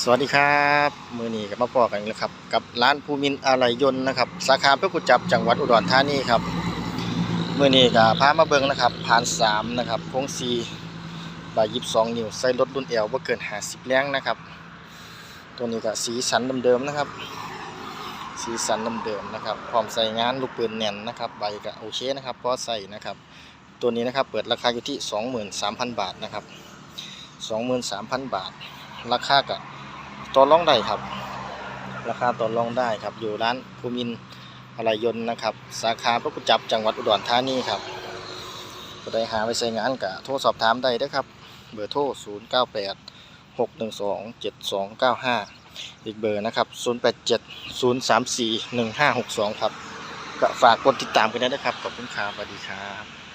สวัสดีครับมือนี้กับมาพอกันแล้วครับ กับร้านภูมินทร์อะไหล่ยนต์นะครับ สาขาพระกุจับจังหวัดอุดรธานีครับมือนี้กับพามาเบิงนะครับผ่านสามนะครับโค้งซีบายยิบสองนิ้วใส่รถรุ่นเอวว่าเกินหาสิบแรงนะครับ ตัวนี้ก็สีสันเดิมๆนะครับ สีสันเดิมๆนะครับพร้อมใส่งานลูกปืนแน่นนะครับ ใบก็โอเคนะครับพอใส่นะครับ ตัวนี้นะครับเปิดราคาอยู่ที่ 23,000 บาทนะครับ 23,000 บาท ราคาก็ ต่อรองได้ครับ ราคาต่อรองได้ครับ อยู่ร้านภูมินทร์อะไหล่ยนต์นะครับ สาขาพระกุจับจังหวัดอุดรธานีครับก็ได้หาไปใช้งานกับโทรสอบถามได้เด้อครับ เบอร์โทร 0 9 8 6 1 2 7 2 9 5 อีกเบอร์นะครับ 0 8 7 0 3 4 1 5 6 2 ครับ ก็ฝากกดติดตามกันด้นะครับ ขอบคุณครับสวัสดีครับ